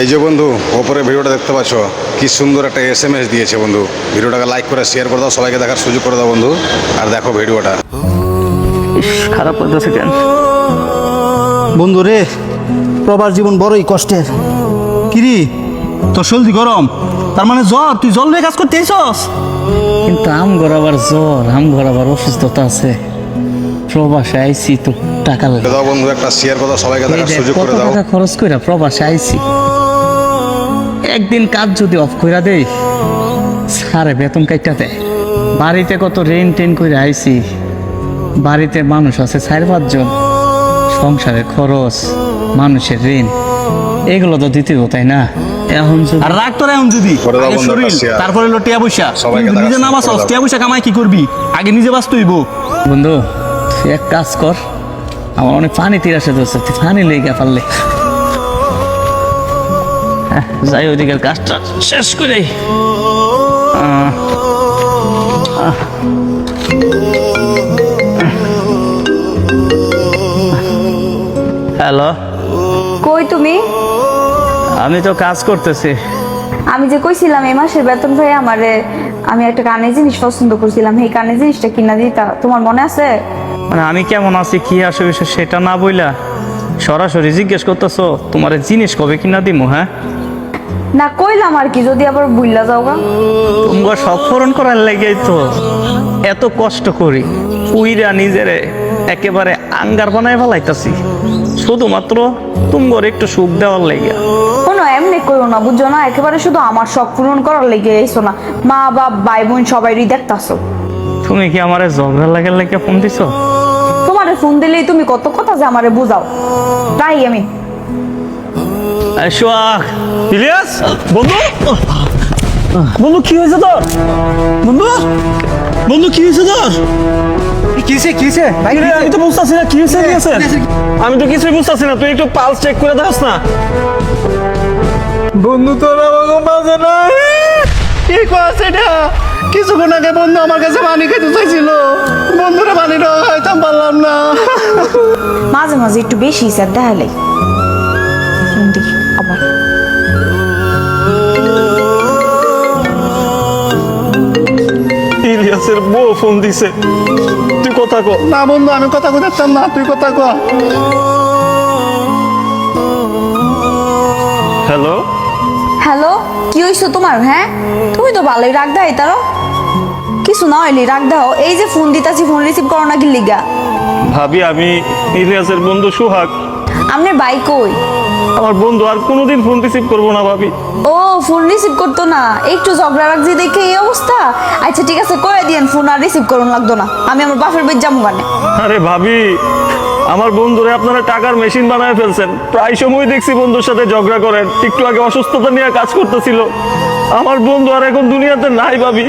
এই যে বন্ধু ওপরে ভিডিওটা দেখতে পাচ্ছ কি সুন্দর একটা এস এম এস দিয়েছে বন্ধু। ভিডিওটাকে লাইক করে শেয়ার করে দাও সবাইকে দেখার সুযোগ করে দাও বন্ধু। আর দেখো ভিডিওটা। খারাপ করতেছে কেন? বন্ধু রে প্রবাস জীবন বড়ই কষ্টের। কিরি তোর সলদি গরম তার মানে জ্বর তুই জল নিয়ে কাজ করতে এসস কিন্তু আম আবার জ্বর আম আবার অসুস্থতা আছে। প্রবাসে আইছি তো টাকা লাগে। দাও বন্ধু একটা শেয়ার করে দাও সবাইকে দেখার সুযোগ করে দাও। খরচ কইরা প্রবাসে আইছি? একদিন কাজ যদি অফ কইরা দেই সারে বেতন কাইটা দেয় বাড়িতে কত রেন টেন করে আইছি বাড়িতে মানুষ আছে চার পাঁচজন সংসারের খরচ মানুষের ঋণ এগুলো তো দিতেও তাই না? এখন আর রাগ তোর এখন যদি করে শরীর তারপরে হলো টিয়া পয়সা। নিজে করে দাও। টিয়া পয়সা কামাই কি করবি? আগে নিজে বাঁচতে হইব। বন্ধু তুই এক কাজ কর আমার অনেক পানি তিরাসে ধরছে তুই পানি লেগে পারলে। যাই ওইদিকের কাজটা শেষ করে। হ্যালো? কই তুমি? আমি তো কাজ করতেছি। আমি যে কইছিলাম এই মাসের বেতন ভাই আমারে আমি একটা কানের জিনিস পছন্দ করছিলাম এই কানের জিনিসটা কিনা দিতা। তোমার মনে আছে? মানে আমি কেমন আছি কি আসে সেটা না বইলা সরাসরি জিজ্ঞেস করতেছো তোমার জিনিস কবে কিনা দিমু হ্যাঁ? না কইলাম আর কি যদি আবার বুইলা যাও গা। তোমরা সব পূরণ করার লেগেই তো এত কষ্ট করি উইরা নিজেরে একেবারে আঙ্গার বানায় ফেলাইতাছি। শুধুমাত্র তুমগর একটু সুখ দেওয়ার লেগে কোনো এমনি কইও না বুঝছ না একেবারে শুধু আমার শখ পূরণ করার লেগে এসো না। মা বাপ ভাই বোন সবাইরই দেখতাছো। তুমি কি আমারে ঝগড়া লাগার লেগে ফোন দিছো? তোমারে ফোন দিলেই তুমি কত কথা যে আমারে বুঝাও। তাই আমি সোহাগ। ইলিয়াস বন্ধু? বন্ধু কি হয়েছে তোর? বন্ধু? বন্ধু কি হয়েছে তোর? কিসে কিসে আমি তো বুঝতেছি না কি হয়েছে আমি তো কিছুই বুঝতেছি না তুই একটু পালস চেক করে দাস না। বন্ধু তোর আমাকে মাঝে নাই। কি কস এটা? কিছুক্ষণ আগে বন্ধু আমার কাছে পানি খেতে চাইছিল। বন্ধুরা পানি দেওয়া খাইতাম পারলাম না। মাঝে মাঝে একটু বেশি স্যার দেখালে। ইলিয়াসের বউ ফোন দিছে। তুই কথা কো। না বন্ধু আমি কথা কই দেখতাম না তুই কথা ক। হ্যালো? হ্যালো কি হইছো তোমার হ্যাঁ? তুমি তো ভালোই রাগ দাও তারও কিছু না হইলি রাগ দাও এই যে ফোন দিতাছি ফোন রিসিভ করো না কি লিগা? ভাবি আমি ইলিয়াসের বন্ধু সুহাগ। আমনে বাই কই? আমার বন্ধু আর কোনোদিন ফোন রিসিভ করব না ভাবি। ও ফোন রিসিভ করতো না। একটু ঝগড়া রাখছি দেখে এই অবস্থা? আচ্ছা ঠিক আছে কয়ে দিয়েন ফোন আর রিসিভ করুন লাগতো না। আমি আমার বাপের বেদ যাব গানে আরে ভাবি আমার বন্ধুরে আপনারা টাকার মেশিন বানায় ফেলছেন। প্রায় সময় দেখছি বন্ধুর সাথে ঝগড়া করেন। একটু আগে অসুস্থতা নিয়ে কাজ করতেছিল। আমার বন্ধু আর এখন দুনিয়াতে নাই ভাবি।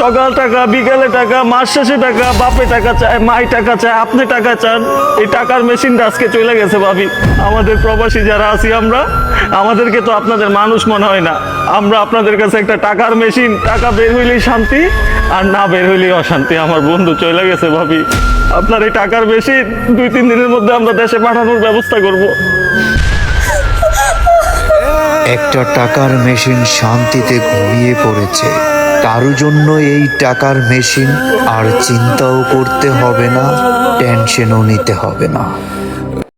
সকাল টাকা, বিকালে টাকা, মাস শেষে টাকা, বাপে টাকা চায়, মাই টাকা চায়, আপনি টাকা চান, এই টাকার মেশিনটা আজকে চলে গেছে ভাবি। আমাদের প্রবাসী যারা আছি আমরা, আমাদেরকে তো আপনাদের মানুষ মনে হয় না। আমরা আপনাদের কাছে একটা টাকার মেশিন, টাকা বের হইলেই শান্তি, আর না বের হইলেই অশান্তি। আমার বন্ধু চলে গেছে ভাবি। আপনার এই টাকার মেশিন, দুই, তিন দিনের মধ্যে আমরা দেশে পাঠানোর ব্যবস্থা করব। একটা টাকার মেশিন শান্তিতে ঘুমিয়ে পড়েছে। কারও জন্য এই টাকার মেশিন আর চিন্তাও করতে হবে না টেনশনও নিতে হবে না।